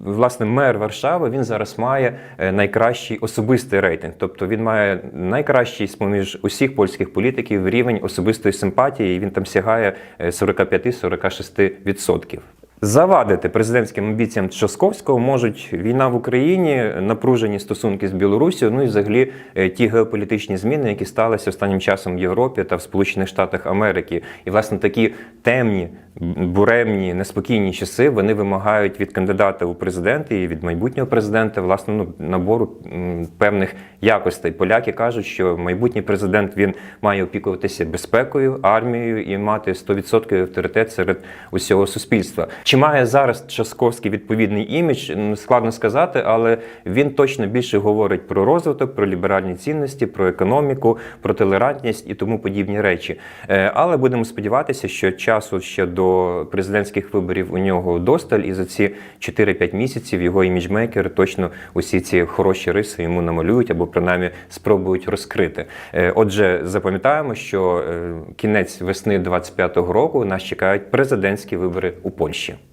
Власне, мер Варшави він зараз має е, найкращий особистий рейтинг, тобто він має найкращий з усіх польських політиків рівень особистої симпатії. і Він там сягає е, 45-46%. Завадити президентським амбіціям Часковського можуть війна в Україні, напружені стосунки з Білорусією, ну і взагалі е, ті геополітичні зміни, які сталися останнім часом в Європі та в Сполучених Штатах Америки. І власне такі темні, буремні, неспокійні часи вони вимагають від кандидата у президенти і від майбутнього президента власне ну, набору певних якостей. Поляки кажуть, що майбутній президент він має опікуватися безпекою, армією і мати 100% авторитет серед усього суспільства. Чи має зараз Часковський відповідний імідж? Складно сказати, але він точно більше говорить про розвиток, про ліберальні цінності, про економіку, про толерантність і тому подібні речі. Е, Але будемо сподіватися, що часу ще до президентських виборів у нього досталь, і за ці 4-5 місяців його іміджмейкери точно усі ці хороші риси йому намалюють або принаймні спробують розкрити. Е, Отже, запам'ятаємо, що е, кінець весни 25-го року нас чекають президентські вибори у Польщі.